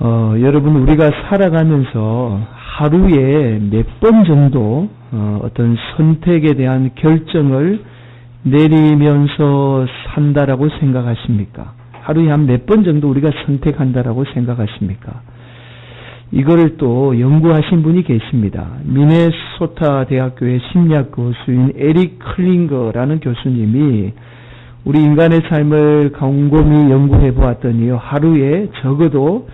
어, 여러분 우리가 살아가면서 하루에 몇 번 정도 어, 어떤 선택에 대한 결정을 내리면서 산다라고 생각하십니까? 하루에 한 몇 번 정도 우리가 선택한다라고 생각하십니까? 이거를 또 연구하신 분이 계십니다. 미네소타 대학교의 심리학 교수인 에릭 클링거라는 교수님이 우리 인간의 삶을 곰곰이 연구해 보았더니요. 하루에 적어도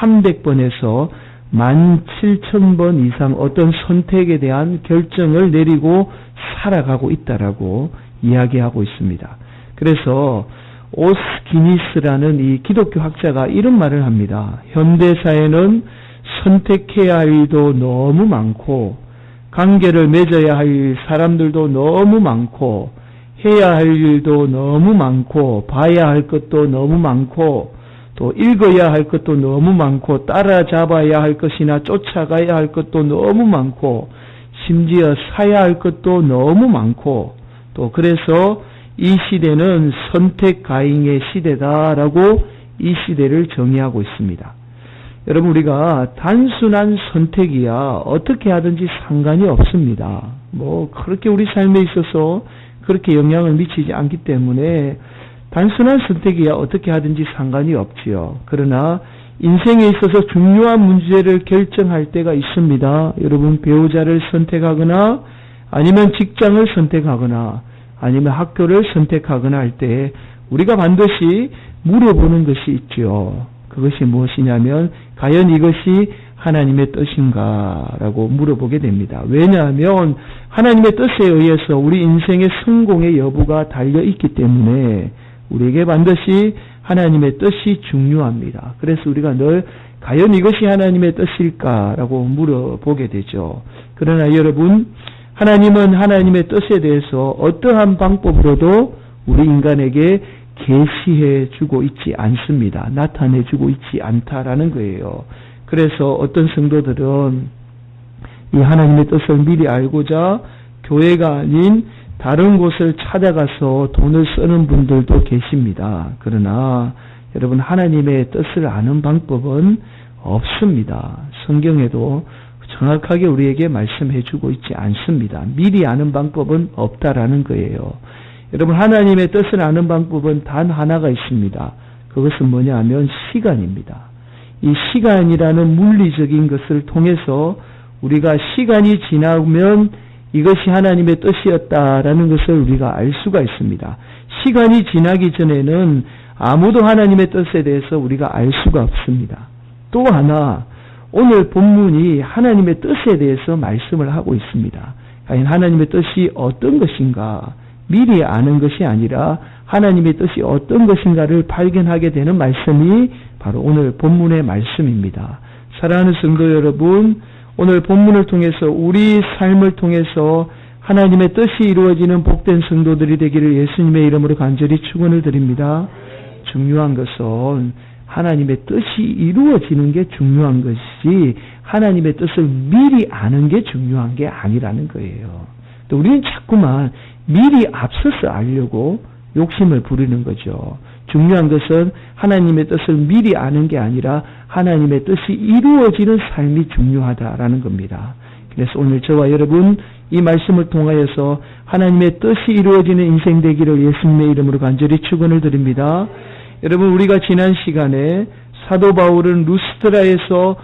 300번에서 17,000번 이상 어떤 선택에 대한 결정을 내리고 살아가고 있다라고 이야기하고 있습니다. 그래서 오스기니스라는 이 기독교 학자가 이런 말을 합니다. 현대사에는 선택해야 할 일도 너무 많고 관계를 맺어야 할 사람들도 너무 많고 해야 할 일도 너무 많고 봐야 할 것도 너무 많고 또 읽어야 할 것도 너무 많고 따라잡아야 할 것이나 쫓아가야 할 것도 너무 많고 심지어 사야 할 것도 너무 많고 또 그래서 이 시대는 선택 가잉의 시대다라고 이 시대를 정의하고 있습니다. 여러분 우리가 단순한 선택이야 어떻게 하든지 상관이 없습니다. 뭐 그렇게 우리 삶에 있어서 그렇게 영향을 미치지 않기 때문에 단순한 선택이야 어떻게 하든지 상관이 없지요. 그러나 인생에 있어서 중요한 문제를 결정할 때가 있습니다. 여러분 배우자를 선택하거나 아니면 직장을 선택하거나 아니면 학교를 선택하거나 할 때 우리가 반드시 물어보는 것이 있죠. 그것이 무엇이냐면 과연 이것이 하나님의 뜻인가라고 물어보게 됩니다. 왜냐하면 하나님의 뜻에 의해서 우리 인생의 성공의 여부가 달려 있기 때문에 우리에게 반드시 하나님의 뜻이 중요합니다. 그래서 우리가 늘 과연 이것이 하나님의 뜻일까라고 물어보게 되죠. 그러나 여러분, 하나님은 하나님의 뜻에 대해서 어떠한 방법으로도 우리 인간에게 계시해 주고 있지 않습니다. 나타내 주고 있지 않다라는 거예요. 그래서 어떤 성도들은 이 하나님의 뜻을 미리 알고자 교회가 아닌 다른 곳을 찾아가서 돈을 쓰는 분들도 계십니다. 그러나 여러분 하나님의 뜻을 아는 방법은 없습니다. 성경에도 정확하게 우리에게 말씀해 주고 있지 않습니다. 미리 아는 방법은 없다라는 거예요. 여러분 하나님의 뜻을 아는 방법은 단 하나가 있습니다. 그것은 뭐냐 하면 시간입니다. 이 시간이라는 물리적인 것을 통해서 우리가 시간이 지나면 이것이 하나님의 뜻이었다라는 것을 우리가 알 수가 있습니다. 시간이 지나기 전에는 아무도 하나님의 뜻에 대해서 우리가 알 수가 없습니다. 또 하나 오늘 본문이 하나님의 뜻에 대해서 말씀을 하고 있습니다. 과연 하나님의 뜻이 어떤 것인가 미리 아는 것이 아니라 하나님의 뜻이 어떤 것인가를 발견하게 되는 말씀이 바로 오늘 본문의 말씀입니다. 사랑하는 성도 여러분, 오늘 본문을 통해서 우리 삶을 통해서 하나님의 뜻이 이루어지는 복된 성도들이 되기를 예수님의 이름으로 간절히 축원을 드립니다. 중요한 것은 하나님의 뜻이 이루어지는 게 중요한 것이지 하나님의 뜻을 미리 아는 게 중요한 게 아니라는 거예요. 또 우리는 자꾸만 미리 앞서서 알려고 욕심을 부리는 거죠. 중요한 것은 하나님의 뜻을 미리 아는 게 아니라 하나님의 뜻이 이루어지는 삶이 중요하다라는 겁니다. 그래서 오늘 저와 여러분 이 말씀을 통하여서 하나님의 뜻이 이루어지는 인생 되기를 예수님의 이름으로 간절히 축원을 드립니다. 여러분 우리가 지난 시간에 사도 바울은 루스트라에서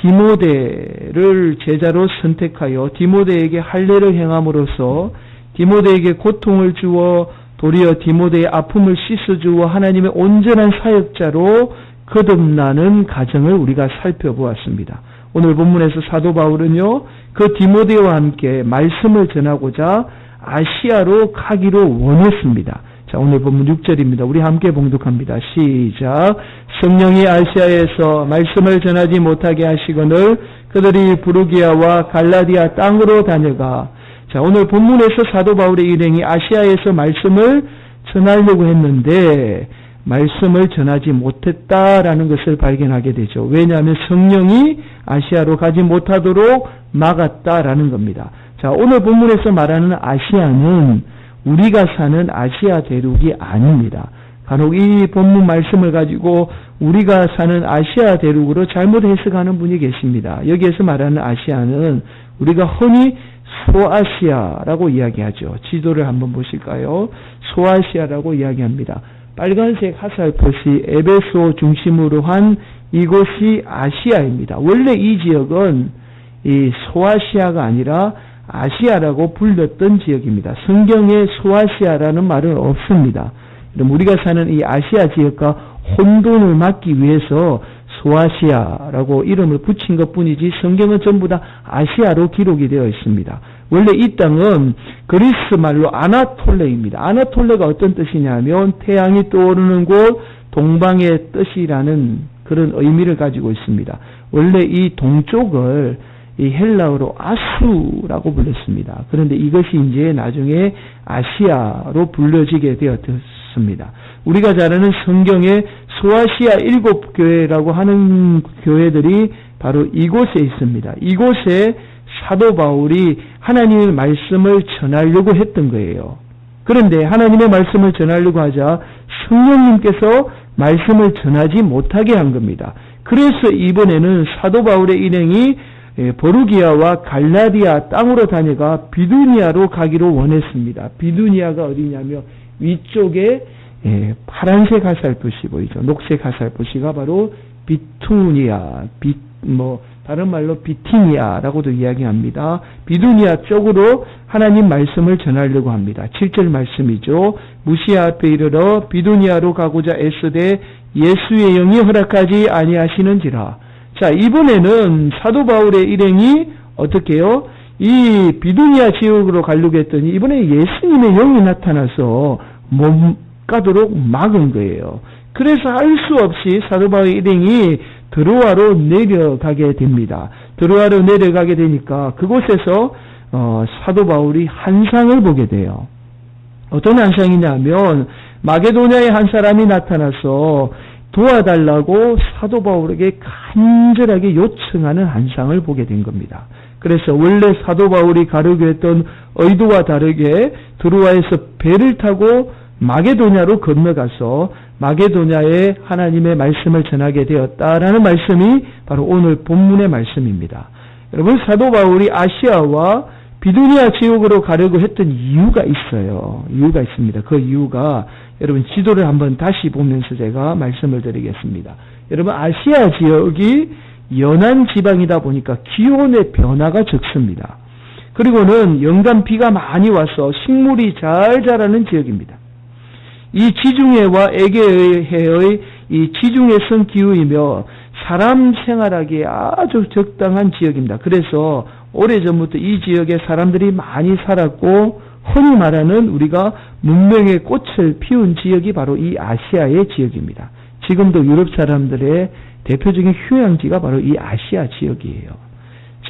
디모데를 제자로 선택하여 디모데에게 할례를 행함으로써 디모데에게 고통을 주어 도리어 디모데의 아픔을 씻어주어 하나님의 온전한 사역자로 거듭나는 가정을 우리가 살펴보았습니다. 오늘 본문에서 사도 바울은요, 그 디모데와 함께 말씀을 전하고자 아시아로 가기로 원했습니다. 자, 오늘 본문 6절입니다. 우리 함께 봉독합니다. 시작. 성령이 아시아에서 말씀을 전하지 못하게 하시거늘 그들이 부르기아와 갈라디아 땅으로 다녀가 자, 오늘 본문에서 사도 바울의 일행이 아시아에서 말씀을 전하려고 했는데 말씀을 전하지 못했다라는 것을 발견하게 되죠. 왜냐하면 성령이 아시아로 가지 못하도록 막았다라는 겁니다. 자, 오늘 본문에서 말하는 아시아는 우리가 사는 아시아 대륙이 아닙니다. 간혹 이 본문 말씀을 가지고 우리가 사는 아시아 대륙으로 잘못 해석하는 분이 계십니다. 여기에서 말하는 아시아는 우리가 흔히 소아시아라고 이야기하죠. 지도를 한번 보실까요? 소아시아라고 이야기합니다. 빨간색 화살표시 에베소 중심으로 한 이곳이 아시아입니다. 원래 이 지역은 이 소아시아가 아니라 아시아라고 불렸던 지역입니다. 성경에 소아시아라는 말은 없습니다. 우리가 사는 이 아시아 지역과 혼돈을 막기 위해서 소아시아라고 이름을 붙인 것 뿐이지 성경은 전부 다 아시아로 기록이 되어 있습니다. 원래 이 땅은 그리스 말로 아나톨레입니다. 아나톨레가 어떤 뜻이냐면 태양이 떠오르는 곳 동방의 뜻이라는 그런 의미를 가지고 있습니다. 원래 이 동쪽을 이 헬라어로 아수라고 불렀습니다. 그런데 이것이 이제 나중에 아시아로 불려지게 되었습니다. 우리가 잘 아는 성경의 소아시아 일곱 교회라고 하는 교회들이 바로 이곳에 있습니다. 이곳에 사도 바울이 하나님의 말씀을 전하려고 했던 거예요. 그런데 하나님의 말씀을 전하려고 하자 성령님께서 말씀을 전하지 못하게 한 겁니다. 그래서 이번에는 사도 바울의 일행이 예, 보르기아와 갈라디아 땅으로 다녀가 비두니아로 가기로 원했습니다. 비두니아가 어디냐면 위쪽에 예, 파란색 화살표시 보이죠. 녹색 화살표시가 바로 비투니아, 비, 뭐 다른 말로 비티니아라고도 이야기합니다. 비두니아 쪽으로 하나님 말씀을 전하려고 합니다. 7절 말씀이죠. 무시아 앞에 이르러 비두니아로 가고자 애쓰되 예수의 영이 허락하지 아니하시는지라. 자, 이번에는 사도 바울의 일행이 어떻게 해요? 이 비두니아 지역으로 가려고 했더니 이번에 예수님의 영이 나타나서 못 가도록 막은 거예요. 그래서 할수 없이 사도 바울의 일행이 드로아로 내려가게 됩니다. 드로아로 내려가게 되니까 그곳에서 어, 사도 바울이 한상을 보게 돼요. 어떤 한상이냐면 마게도냐의 한 사람이 나타나서 도와달라고 사도 바울에게 간절하게 요청하는 한상을 보게 된 겁니다. 그래서 원래 사도 바울이 가려고 했던 의도와 다르게 드루아에서 배를 타고 마게도냐로 건너가서 마게도냐에 하나님의 말씀을 전하게 되었다라는 말씀이 바로 오늘 본문의 말씀입니다. 여러분 사도 바울이 아시아와 비두니아 지역으로 가려고 했던 이유가 있어요. 이유가 있습니다. 그 이유가 여러분 지도를 한번 다시 보면서 제가 말씀을 드리겠습니다. 여러분 아시아 지역이 연안 지방이다 보니까 기온의 변화가 적습니다. 그리고는 연간 비가 많이 와서 식물이 잘 자라는 지역입니다. 이 지중해와 에게해의 이 지중해성 기후이며 사람 생활하기에 아주 적당한 지역입니다. 그래서 오래전부터 이 지역에 사람들이 많이 살았고 흔히 말하는 우리가 문명의 꽃을 피운 지역이 바로 이 아시아의 지역입니다. 지금도 유럽 사람들의 대표적인 휴양지가 바로 이 아시아 지역이에요.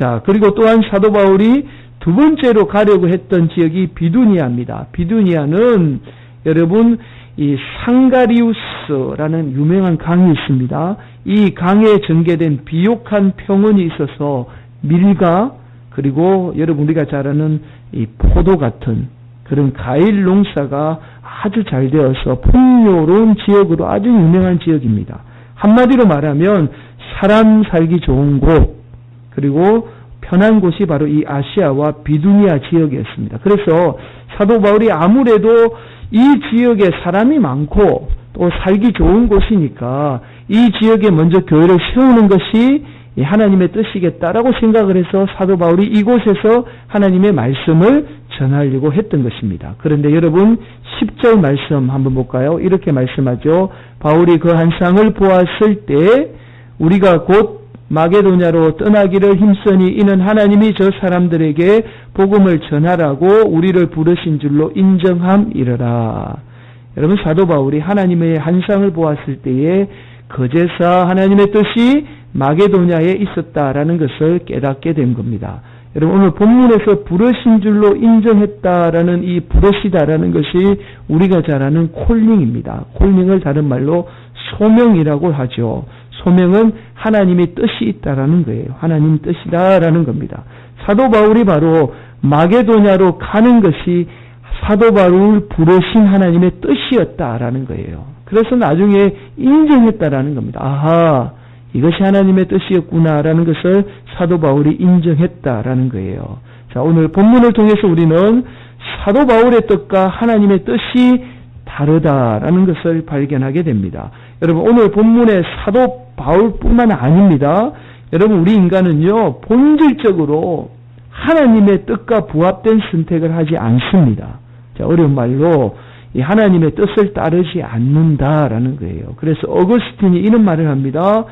자, 그리고 또한 사도 바울이 두 번째로 가려고 했던 지역이 비두니아입니다. 비두니아는 여러분 이 상가리우스라는 유명한 강이 있습니다. 이 강에 전개된 비옥한 평원이 있어서 밀가 그리고 여러분 우리가 잘 아는 이 포도 같은 그런 과일 농사가 아주 잘 되어서 풍요로운 지역으로 아주 유명한 지역입니다. 한마디로 말하면 사람 살기 좋은 곳 그리고 편한 곳이 바로 이 아시아와 비두니아 지역이었습니다. 그래서 사도 바울이 아무래도 이 지역에 사람이 많고 또 살기 좋은 곳이니까 이 지역에 먼저 교회를 세우는 것이 하나님의 뜻이겠다라고 생각을 해서 사도 바울이 이곳에서 하나님의 말씀을 전하려고 했던 것입니다. 그런데 여러분 10절 말씀 한번 볼까요? 이렇게 말씀하죠. 바울이 그 한상을 보았을 때 우리가 곧 마게도냐로 떠나기를 힘쓰니 이는 하나님이 저 사람들에게 복음을 전하라고 우리를 부르신 줄로 인정함이러라. 여러분 사도 바울이 하나님의 한상을 보았을 때에 거제사 하나님의 뜻이 마게도냐에 있었다라는 것을 깨닫게 된 겁니다. 여러분 오늘 본문에서 부르신 줄로 인정했다라는 이 부르시다라는 것이 우리가 잘 아는 콜링입니다. 콜링을 다른 말로 소명이라고 하죠. 소명은 하나님의 뜻이 있다라는 거예요. 하나님 뜻이다라는 겁니다. 사도 바울이 바로 마게도냐로 가는 것이 사도 바울 부르신 하나님의 뜻이었다라는 거예요. 그래서 나중에 인정했다라는 겁니다. 아하, 이것이 하나님의 뜻이었구나라는 것을 사도 바울이 인정했다라는 거예요. 자, 오늘 본문을 통해서 우리는 사도 바울의 뜻과 하나님의 뜻이 다르다라는 것을 발견하게 됩니다. 여러분, 오늘 본문의 사도 바울뿐만 아닙니다. 여러분, 우리 인간은요, 본질적으로 하나님의 뜻과 부합된 선택을 하지 않습니다. 자, 어려운 말로, 이 하나님의 뜻을 따르지 않는다라는 거예요. 그래서 어거스틴이 이런 말을 합니다.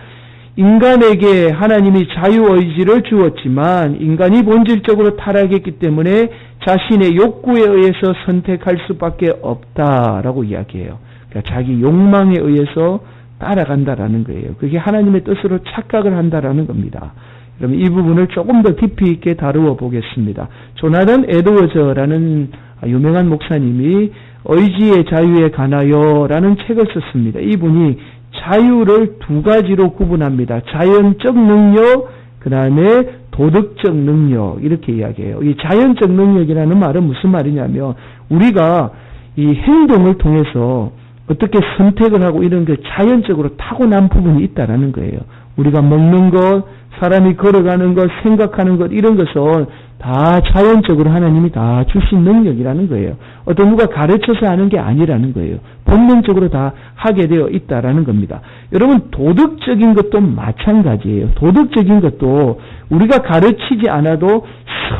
인간에게 하나님이 자유의지를 주었지만 인간이 본질적으로 타락했기 때문에 자신의 욕구에 의해서 선택할 수밖에 없다라고 이야기해요. 그러니까 자기 욕망에 의해서 따라간다라는 거예요. 그게 하나님의 뜻으로 착각을 한다라는 겁니다. 그러면 이 부분을 조금 더 깊이 있게 다루어 보겠습니다. 조나단 에드워저라는 유명한 목사님이 의지의 자유에 관하여라는 책을 썼습니다. 이분이 자유를 두 가지로 구분합니다. 자연적 능력, 그 다음에 도덕적 능력, 이렇게 이야기해요. 이 자연적 능력이라는 말은 무슨 말이냐면, 우리가 이 행동을 통해서 어떻게 선택을 하고 이런 게 자연적으로 타고난 부분이 있다라는 거예요. 우리가 먹는 것, 사람이 걸어가는 것, 생각하는 것, 이런 것은 다 자연적으로 하나님이 다 주신 능력이라는 거예요. 어떤 누가 가르쳐서 하는 게 아니라는 거예요. 본능적으로 다 하게 되어 있다라는 겁니다. 여러분 도덕적인 것도 마찬가지예요. 도덕적인 것도 우리가 가르치지 않아도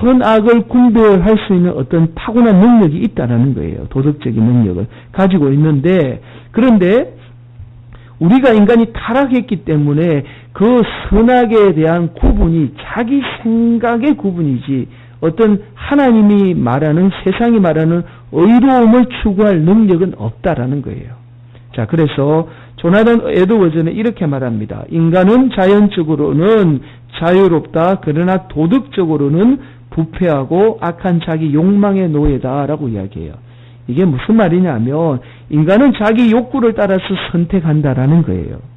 선악을 분별할 수 있는 어떤 타고난 능력이 있다라는 거예요. 도덕적인 능력을 가지고 있는데 그런데 우리가 인간이 타락했기 때문에 그 선악에 대한 구분이 자기 생각의 구분이지 어떤 하나님이 말하는 세상이 말하는 의로움을 추구할 능력은 없다라는 거예요. 자, 그래서 조나단 에드워즈는 이렇게 말합니다. 인간은 자연적으로는 자유롭다. 그러나 도덕적으로는 부패하고 악한 자기 욕망의 노예다라고 이야기해요. 이게 무슨 말이냐면 인간은 자기 욕구를 따라서 선택한다라는 거예요.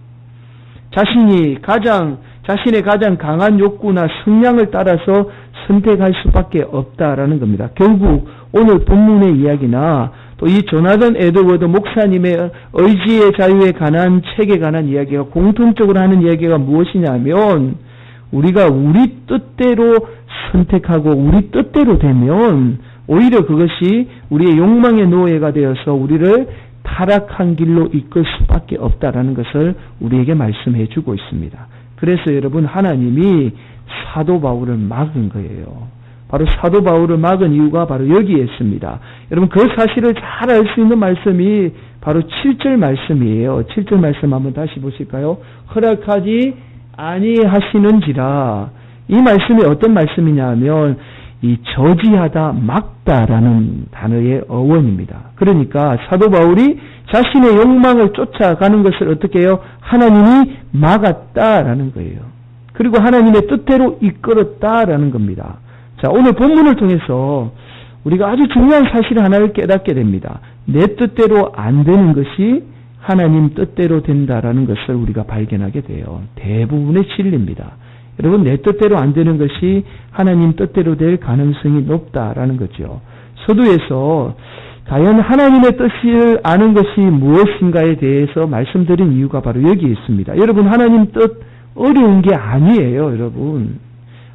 자신이 가장 자신의 가장 강한 욕구나 성향을 따라서 선택할 수밖에 없다라는 겁니다. 결국 오늘 본문의 이야기나 또 이 조나단 에드워드 목사님의 의지의 자유에 관한 책에 관한 이야기가 공통적으로 하는 이야기가 무엇이냐면 우리가 우리 뜻대로 선택하고 우리 뜻대로 되면 오히려 그것이 우리의 욕망의 노예가 되어서 우리를 타락한 길로 이끌 수밖에 없다라는 것을 우리에게 말씀해 주고 있습니다. 그래서 여러분 하나님이 사도 바울을 막은 거예요. 바로 사도 바울을 막은 이유가 바로 여기에 있습니다. 여러분 그 사실을 잘 알 수 있는 말씀이 바로 7절 말씀이에요. 7절 말씀 한번 다시 보실까요? 허락하지 아니하시는지라 이 말씀이 어떤 말씀이냐면 이 저지하다 막다라는 단어의 어원입니다. 그러니까 사도 바울이 자신의 욕망을 쫓아가는 것을 어떻게 해요? 하나님이 막았다라는 거예요. 그리고 하나님의 뜻대로 이끌었다라는 겁니다. 자, 오늘 본문을 통해서 우리가 아주 중요한 사실 하나를 깨닫게 됩니다. 내 뜻대로 안 되는 것이 하나님 뜻대로 된다라는 것을 우리가 발견하게 돼요. 대부분의 진리입니다. 여러분 내 뜻대로 안 되는 것이 하나님 뜻대로 될 가능성이 높다라는 거죠. 서두에서 과연 하나님의 뜻을 아는 것이 무엇인가에 대해서 말씀드린 이유가 바로 여기 있습니다. 여러분 하나님 뜻 어려운 게 아니에요, 여러분.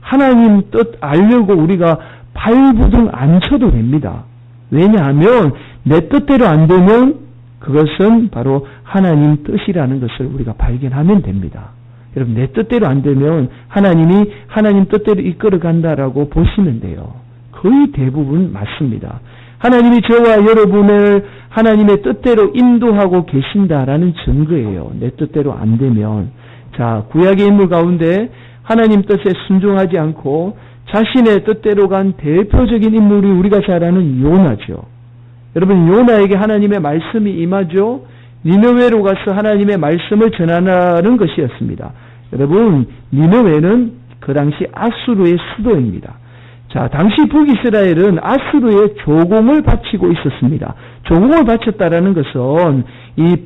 하나님 뜻 알려고 우리가 발부둥 안 쳐도 됩니다. 왜냐하면 내 뜻대로 안 되면 그것은 바로 하나님 뜻이라는 것을 우리가 발견하면 됩니다. 여러분 내 뜻대로 안 되면 하나님이 하나님 뜻대로 이끌어 간다라고 보시면 돼요. 거의 대부분 맞습니다. 하나님이 저와 여러분을 하나님의 뜻대로 인도하고 계신다라는 증거예요. 내 뜻대로 안 되면. 자, 구약의 인물 가운데 하나님 뜻에 순종하지 않고 자신의 뜻대로 간 대표적인 인물이 우리가 잘 아는 요나죠. 여러분, 요나에게 하나님의 말씀이 임하죠? 니느웨로 가서 하나님의 말씀을 전하는 것이었습니다. 여러분, 니느웨는 그 당시 아수르의 수도입니다. 자, 당시 북이스라엘은 아수르의 조공을 바치고 있었습니다. 조공을 바쳤다라는 것은 이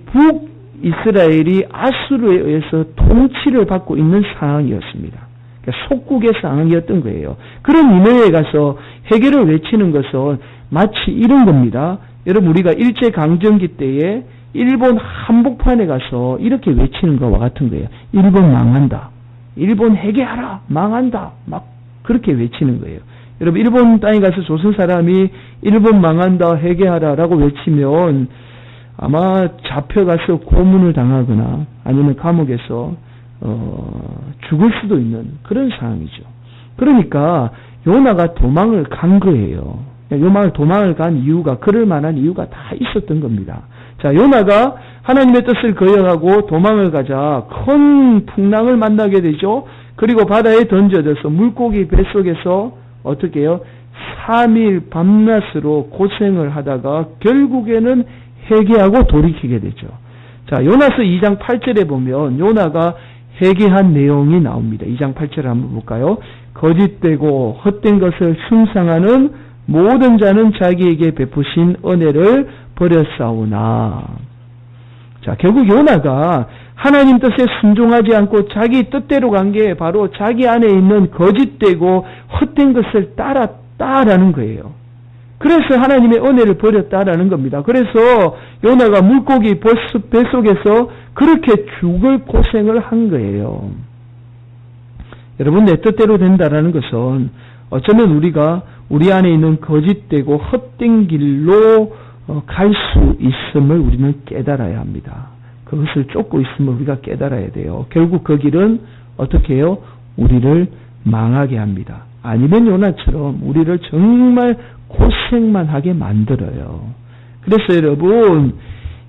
북이스라엘이 아수르에 의해서 통치를 받고 있는 상황이었습니다. 그러니까 속국의 상황이었던 거예요. 그런 니느웨에 가서 해결을 외치는 것은 마치 이런 겁니다. 여러분 우리가 일제 강점기 때에 일본 한복판에 가서 이렇게 외치는 것과 같은 거예요. 일본 망한다. 일본 해계하라. 망한다. 막 그렇게 외치는 거예요. 여러분 일본 땅에 가서 조선 사람이 일본 망한다 해계하라라고 외치면 아마 잡혀가서 고문을 당하거나 아니면 감옥에서 어, 죽을 수도 있는 그런 상황이죠. 그러니까 요나가 도망을 간 거예요. 요나를 도망을 간 이유가 그럴 만한 이유가 다 있었던 겁니다. 자, 요나가 하나님의 뜻을 거역하고 도망을 가자 큰 풍랑을 만나게 되죠. 그리고 바다에 던져져서 물고기 뱃속에서 어떻게 해요? 3일 밤낮으로 고생을 하다가 결국에는 회개하고 돌이키게 되죠. 자, 요나서 2장 8절에 보면 요나가 회개한 내용이 나옵니다. 2장 8절을 한번 볼까요? 거짓되고 헛된 것을 흉상하는 모든 자는 자기에게 베푸신 은혜를 버렸사오나. 자, 결국 요나가 하나님 뜻에 순종하지 않고 자기 뜻대로 간 게 바로 자기 안에 있는 거짓되고 헛된 것을 따랐다라는 거예요. 그래서 하나님의 은혜를 버렸다라는 겁니다. 그래서 요나가 물고기 뱃속에서 그렇게 죽을 고생을 한 거예요. 여러분 내 뜻대로 된다라는 것은 어쩌면 우리가 우리 안에 있는 거짓되고 헛된 길로 어, 갈수 있음을 우리는 깨달아야 합니다. 그것을 쫓고 있음을 우리가 깨달아야 돼요. 결국 그 길은 어떻게 해요? 우리를 망하게 합니다. 아니면 요나처럼 우리를 정말 고생만 하게 만들어요. 그래서 여러분,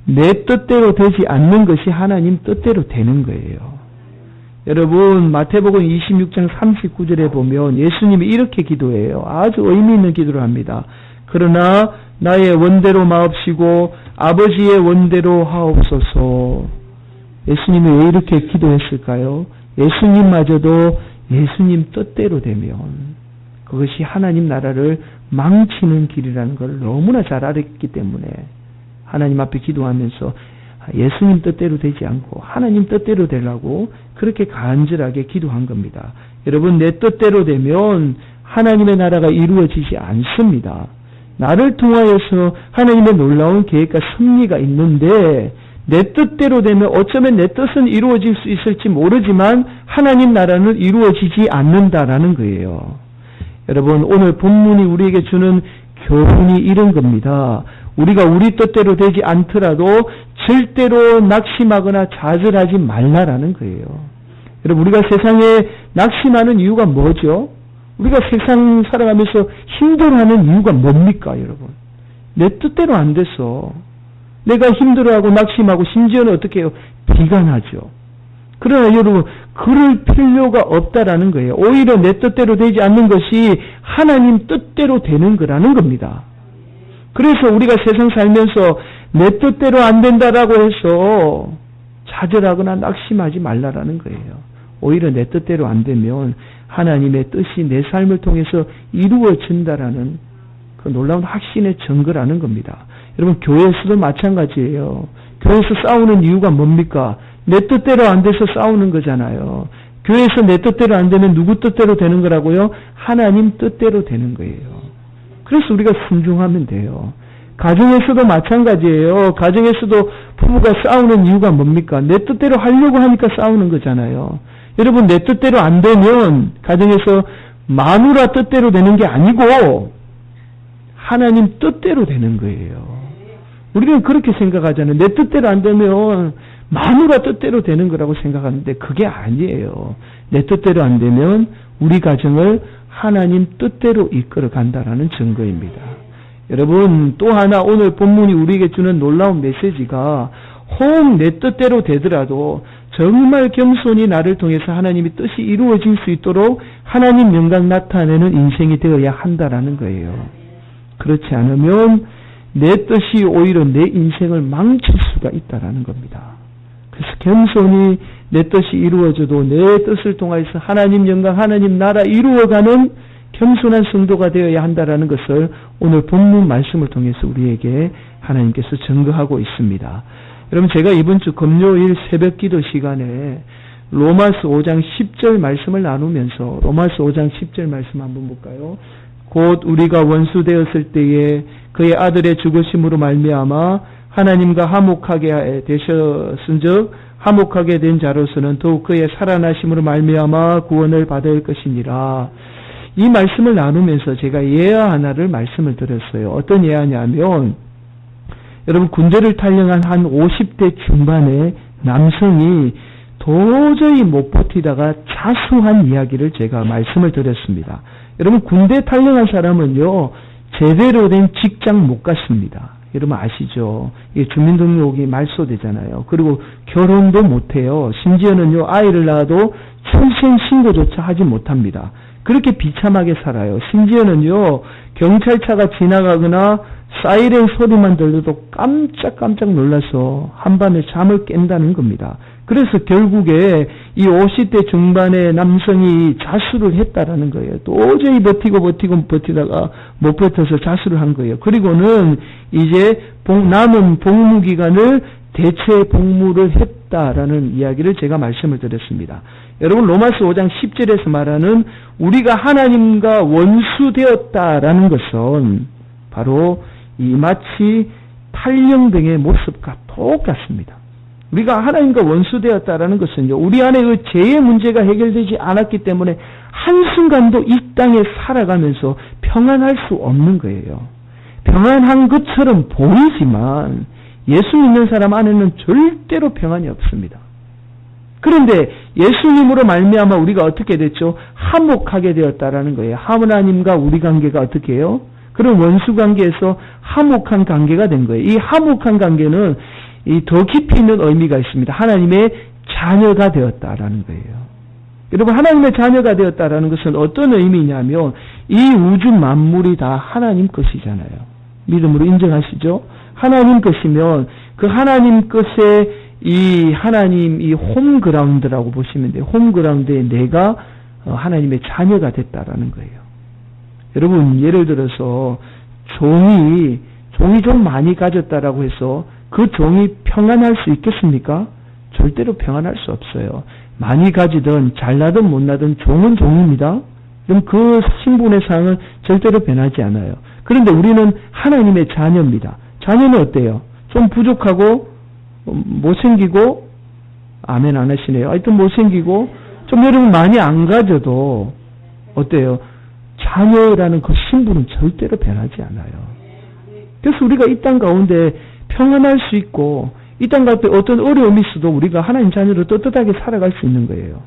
내 뜻대로 되지 않는 것이 하나님 뜻대로 되는 거예요. 여러분, 마태복음 26장 39절에 보면 예수님이 이렇게 기도해요. 아주 의미 있는 기도를 합니다. 그러나 나의 원대로 마옵시고 아버지의 원대로 하옵소서. 예수님이 왜 이렇게 기도했을까요? 예수님마저도 예수님 뜻대로 되면 그것이 하나님 나라를 망치는 길이라는 걸 너무나 잘 알았기 때문에 하나님 앞에 기도하면서 예수님 뜻대로 되지 않고 하나님 뜻대로 되려고 그렇게 간절하게 기도한 겁니다. 여러분 내 뜻대로 되면 하나님의 나라가 이루어지지 않습니다. 나를 통하여서 하나님의 놀라운 계획과 승리가 있는데 내 뜻대로 되면 어쩌면 내 뜻은 이루어질 수 있을지 모르지만 하나님 나라는 이루어지지 않는다라는 거예요. 여러분 오늘 본문이 우리에게 주는 교훈이 이런 겁니다. 우리가 우리 뜻대로 되지 않더라도 절대로 낙심하거나 좌절하지 말라라는 거예요. 여러분 우리가 세상에 낙심하는 이유가 뭐죠? 우리가 세상 살아가면서 힘들어하는 이유가 뭡니까, 여러분? 내 뜻대로 안 돼서 내가 힘들어하고 낙심하고 심지어는 어떻게 해요? 비관하죠. 그러나 여러분 그럴 필요가 없다라는 거예요. 오히려 내 뜻대로 되지 않는 것이 하나님 뜻대로 되는 거라는 겁니다. 그래서 우리가 세상 살면서 내 뜻대로 안 된다라고 해서 좌절하거나 낙심하지 말라라는 거예요. 오히려 내 뜻대로 안 되면 하나님의 뜻이 내 삶을 통해서 이루어진다라는 그 놀라운 확신의 증거라는 겁니다. 여러분 교회에서도 마찬가지예요. 교회에서 싸우는 이유가 뭡니까? 내 뜻대로 안 돼서 싸우는 거잖아요. 교회에서 내 뜻대로 안 되면 누구 뜻대로 되는 거라고요? 하나님 뜻대로 되는 거예요. 그래서 우리가 순종하면 돼요. 가정에서도 마찬가지예요. 가정에서도 부부가 싸우는 이유가 뭡니까? 내 뜻대로 하려고 하니까 싸우는 거잖아요. 여러분 내 뜻대로 안 되면 가정에서 마누라 뜻대로 되는 게 아니고 하나님 뜻대로 되는 거예요. 우리는 그렇게 생각하잖아요. 내 뜻대로 안 되면 마누라 뜻대로 되는 거라고 생각하는데 그게 아니에요. 내 뜻대로 안 되면 우리 가정을 하나님 뜻대로 이끌어 간다라는 증거입니다. 여러분 또 하나 오늘 본문이 우리에게 주는 놀라운 메시지가 혹 내 뜻대로 되더라도 정말 겸손히 나를 통해서 하나님의 뜻이 이루어질 수 있도록 하나님 영광 나타내는 인생이 되어야 한다라는 거예요. 그렇지 않으면 내 뜻이 오히려 내 인생을 망칠 수가 있다라는 겁니다. 그래서 겸손히 내 뜻이 이루어져도 내 뜻을 통해서 하나님 영광, 하나님 나라 이루어가는 겸손한 성도가 되어야 한다라는 것을 오늘 본문 말씀을 통해서 우리에게 하나님께서 증거하고 있습니다. 여러분 제가 이번 주 금요일 새벽 기도 시간에 로마스 5장 10절 말씀을 나누면서 로마스 5장 10절 말씀 한번 볼까요? 곧 우리가 원수 되었을 때에 그의 아들의 죽으심으로 말미암아 하나님과 화목하게 되셨은즉 화목하게 된 자로서는 더욱 그의 살아나심으로 말미암아 구원을 받을 것이니라. 이 말씀을 나누면서 제가 예화 하나를 말씀을 드렸어요. 어떤 예화냐면 여러분 군대를 탈영한 한 50대 중반의 남성이 도저히 못 버티다가 자수한 이야기를 제가 말씀을 드렸습니다. 여러분 군대 탈영한 사람은요 제대로 된 직장 못 갔습니다. 여러분 아시죠? 이 주민등록이 말소되잖아요. 그리고 결혼도 못해요. 심지어는요 아이를 낳아도 출생 신고조차 하지 못합니다. 그렇게 비참하게 살아요. 심지어는요 경찰차가 지나가거나 사이렌 소리만 들려도 깜짝깜짝 놀라서 한밤에 잠을 깬다는 겁니다. 그래서 결국에 이 50대 중반의 남성이 자수를 했다라는 거예요. 도저히 버티고 버티고 버티다가 못 버텨서 자수를 한 거예요. 그리고는 이제 남은 복무 기간을 대체 복무를 했다라는 이야기를 제가 말씀을 드렸습니다. 여러분 로마서 5장 10절에서 말하는 우리가 하나님과 원수되었다라는 것은 바로 이 마치 탈령병의 모습과 똑같습니다. 우리가 하나님과 원수되었다라는 것은요, 우리 안에 그 죄의 문제가 해결되지 않았기 때문에 한순간도 이 땅에 살아가면서 평안할 수 없는 거예요. 평안한 것처럼 보이지만 예수 믿는 사람 안에는 절대로 평안이 없습니다. 그런데 예수님으로 말미암아 우리가 어떻게 됐죠? 화목하게 되었다라는 거예요. 하나님과 우리 관계가 어떻게 해요? 그런 원수 관계에서 화목한 관계가 된 거예요. 이 화목한 관계는 이 더 깊이 있는 의미가 있습니다. 하나님의 자녀가 되었다라는 거예요. 여러분 하나님의 자녀가 되었다라는 것은 어떤 의미냐면 이 우주 만물이 다 하나님 것이잖아요. 믿음으로 인정하시죠? 하나님 것이면 그 하나님 것의 이 하나님 이 홈그라운드라고 보시면 돼요. 홈그라운드에 내가 어, 하나님의 자녀가 됐다라는 거예요. 여러분 예를 들어서 종이 종이 좀 많이 가졌다라고 해서 그 종이 평안할 수 있겠습니까? 절대로 평안할 수 없어요. 많이 가지든 잘나든 못나든 종은 종입니다. 그럼 그 신분의 상은 절대로 변하지 않아요. 그런데 우리는 하나님의 자녀입니다. 자녀는 어때요? 좀 부족하고 못생기고 아멘 안 하시네요. 하여튼 못생기고 좀 여러분 많이 안 가져도 어때요? 자녀라는 그 신분은 절대로 변하지 않아요. 그래서 우리가 이 땅 가운데 평안할 수 있고 이 땅 가운데 어떤 어려움이 있어도 우리가 하나님 자녀로 떳떳하게 살아갈 수 있는 거예요.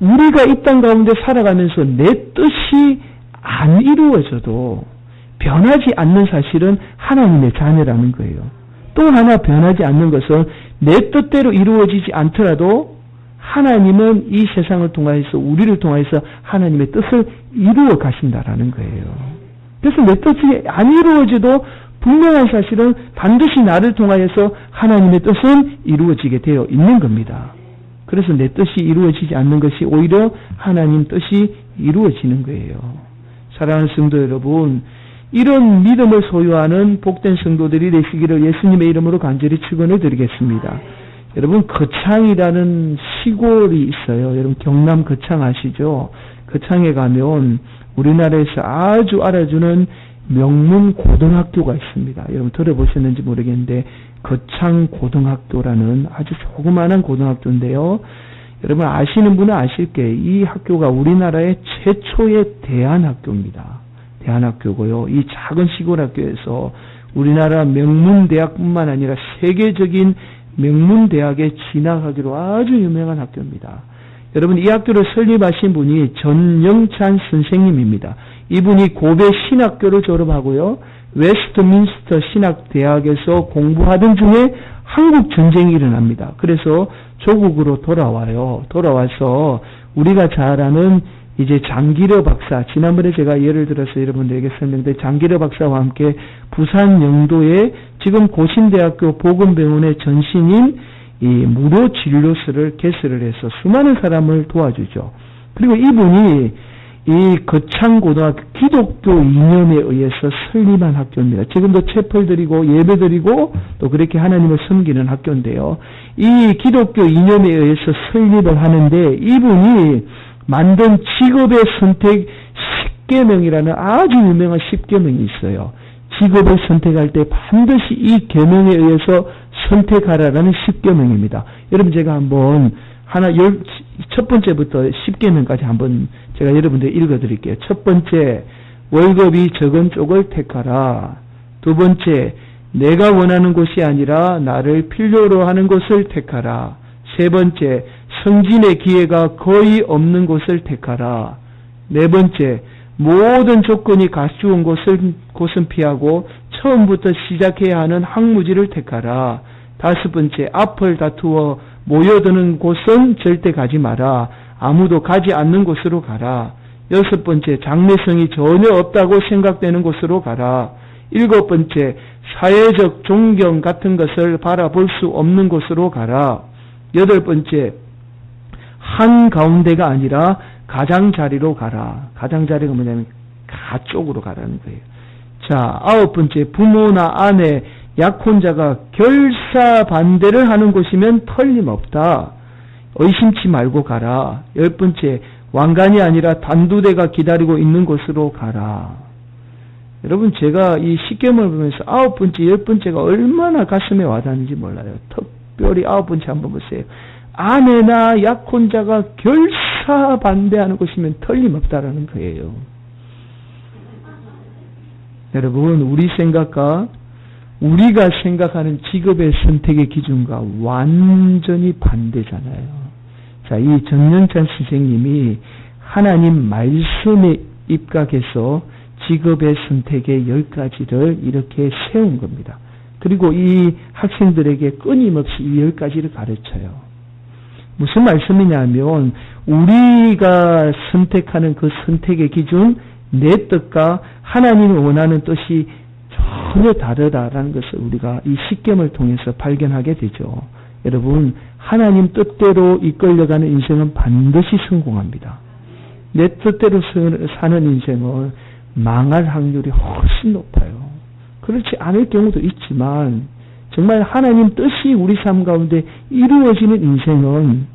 우리가 이 땅 가운데 살아가면서 내 뜻이 안 이루어져도 변하지 않는 사실은 하나님의 자녀라는 거예요. 또 하나 변하지 않는 것은 내 뜻대로 이루어지지 않더라도 하나님은 이 세상을 통하여서 우리를 통하여서 하나님의 뜻을 이루어 가신다라는 거예요. 그래서 내 뜻이 안 이루어져도 분명한 사실은 반드시 나를 통하여서 하나님의 뜻은 이루어지게 되어 있는 겁니다. 그래서 내 뜻이 이루어지지 않는 것이 오히려 하나님 뜻이 이루어지는 거예요. 사랑하는 성도 여러분, 이런 믿음을 소유하는 복된 성도들이 되시기를 예수님의 이름으로 간절히 축원을 드리겠습니다. 여러분 거창이라는 시골이 있어요. 여러분 경남 거창 아시죠? 거창에 가면 우리나라에서 아주 알아주는 명문 고등학교가 있습니다. 여러분 들어보셨는지 모르겠는데 거창 고등학교라는 아주 조그마한 고등학교인데요. 여러분 아시는 분은 아실 게 이 학교가 우리나라의 최초의 대안학교입니다. 대안학교고요. 이 작은 시골 학교에서 우리나라 명문 대학뿐만 아니라 세계적인 명문 대학에 진학하기로 아주 유명한 학교입니다. 여러분 이 학교를 설립하신 분이 전영찬 선생님입니다. 이분이 고베 신학교를 졸업하고요. 웨스트민스터 신학대학에서 공부하던 중에 한국 전쟁이 일어납니다. 그래서 조국으로 돌아와요. 돌아와서 우리가 잘 아는 이제 장기려 박사, 지난번에 제가 예를 들어서 여러분들에게 설명드린 장기려 박사와 함께 부산 영도에 지금 고신대학교 보건병원의 전신인 이 무료 진료소를 개설을 해서 수많은 사람을 도와주죠. 그리고 이분이 이 거창고등학교 기독교 이념에 의해서 설립한 학교입니다. 지금도 체펄 드리고 예배 드리고 또 그렇게 하나님을 섬기는 학교인데요. 이 기독교 이념에 의해서 설립을 하는데 이분이 만든 직업의 선택 10개명이라는 아주 유명한 10개명이 있어요. 직업을 선택할 때 반드시 이 계명에 의해서 선택하라라는 10계명입니다. 여러분 제가 한번 하나 열, 첫 번째부터 10계명까지 한번 제가 여러분들 읽어 드릴게요. 첫 번째 월급이 적은 쪽을 택하라. 두 번째 내가 원하는 곳이 아니라 나를 필요로 하는 곳을 택하라. 세 번째 성진의 기회가 거의 없는 곳을 택하라. 네 번째 모든 조건이 갖추은 곳을, 곳은 피하고 처음부터 시작해야 하는 항무지를 택하라. 다섯 번째, 앞을 다투어 모여드는 곳은 절대 가지 마라. 아무도 가지 않는 곳으로 가라. 여섯 번째, 장래성이 전혀 없다고 생각되는 곳으로 가라. 일곱 번째, 사회적 존경 같은 것을 바라볼 수 없는 곳으로 가라. 여덟 번째, 한 가운데가 아니라 가장자리로 가라. 가장자리가 뭐냐면 가 쪽으로 가라는 거예요. 자, 아홉 번째, 부모나 아내, 약혼자가 결사 반대를 하는 곳이면 털림없다. 의심치 말고 가라. 열 번째, 왕관이 아니라 단두대가 기다리고 있는 곳으로 가라. 여러분, 제가 이 십계명을 보면서 아홉 번째, 열 번째가 얼마나 가슴에 와닿는지 몰라요. 특별히 아홉 번째 한번 보세요. 아내나 약혼자가 결사 반대하는 곳이면 틀림없다라는 거예요. 여러분, 우리 생각과 우리가 생각하는 직업의 선택의 기준과 완전히 반대잖아요. 자, 이 정년찬 선생님이 하나님 말씀에 입각해서 직업의 선택의 열 가지를 이렇게 세운 겁니다. 그리고 이 학생들에게 끊임없이 이 열 가지를 가르쳐요. 무슨 말씀이냐면 우리가 선택하는 그 선택의 기준 내 뜻과 하나님이 원하는 뜻이 전혀 다르다라는 것을 우리가 이 식견을 통해서 발견하게 되죠. 여러분 하나님 뜻대로 이끌려가는 인생은 반드시 성공합니다. 내 뜻대로 사는 인생은 망할 확률이 훨씬 높아요. 그렇지 않을 경우도 있지만 정말 하나님 뜻이 우리 삶 가운데 이루어지는 인생은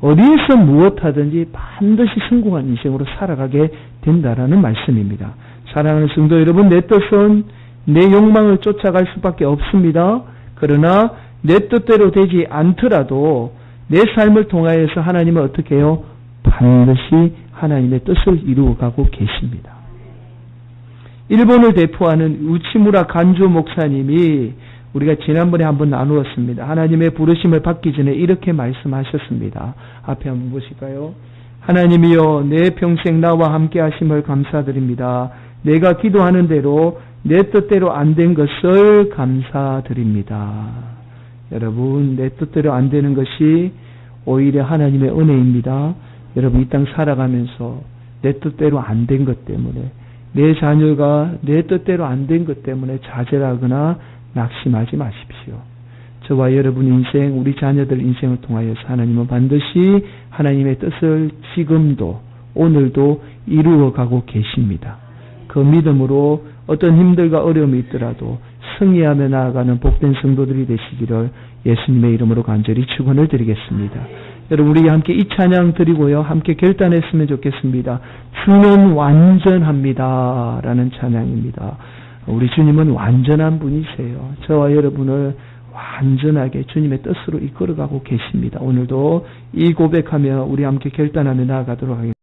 어디에서 무엇하든지 반드시 성공한 인생으로 살아가게 된다라는 말씀입니다. 사랑하는 성도 여러분, 내 뜻은 내 욕망을 쫓아갈 수밖에 없습니다. 그러나 내 뜻대로 되지 않더라도 내 삶을 통하여서 하나님은 어떻게 해요? 반드시 하나님의 뜻을 이루어가고 계십니다. 일본을 대표하는 우치무라 간주 목사님이 우리가 지난번에 한번 나누었습니다. 하나님의 부르심을 받기 전에 이렇게 말씀하셨습니다. 앞에 한번 보실까요? 하나님이여 내 평생 나와 함께 하심을 감사드립니다. 내가 기도하는 대로 내 뜻대로 안 된 것을 감사드립니다. 여러분, 내 뜻대로 안 되는 것이 오히려 하나님의 은혜입니다. 여러분, 이 땅 살아가면서 내 뜻대로 안 된 것 때문에, 내 자녀가 내 뜻대로 안 된 것 때문에 좌절하거나 낙심하지 마십시오. 저와 여러분 인생, 우리 자녀들 인생을 통하여서 하나님은 반드시 하나님의 뜻을 지금도, 오늘도 이루어가고 계십니다. 그 믿음으로 어떤 힘들과 어려움이 있더라도 승리하며 나아가는 복된 성도들이 되시기를 예수님의 이름으로 간절히 축원을 드리겠습니다. 여러분 우리 함께 이 찬양 드리고요. 함께 결단했으면 좋겠습니다. 주는 완전합니다. 라는 찬양입니다. 우리 주님은 완전한 분이세요. 저와 여러분을 완전하게 주님의 뜻으로 이끌어가고 계십니다. 오늘도 이 고백하며 우리 함께 결단하며 나아가도록 하겠습니다.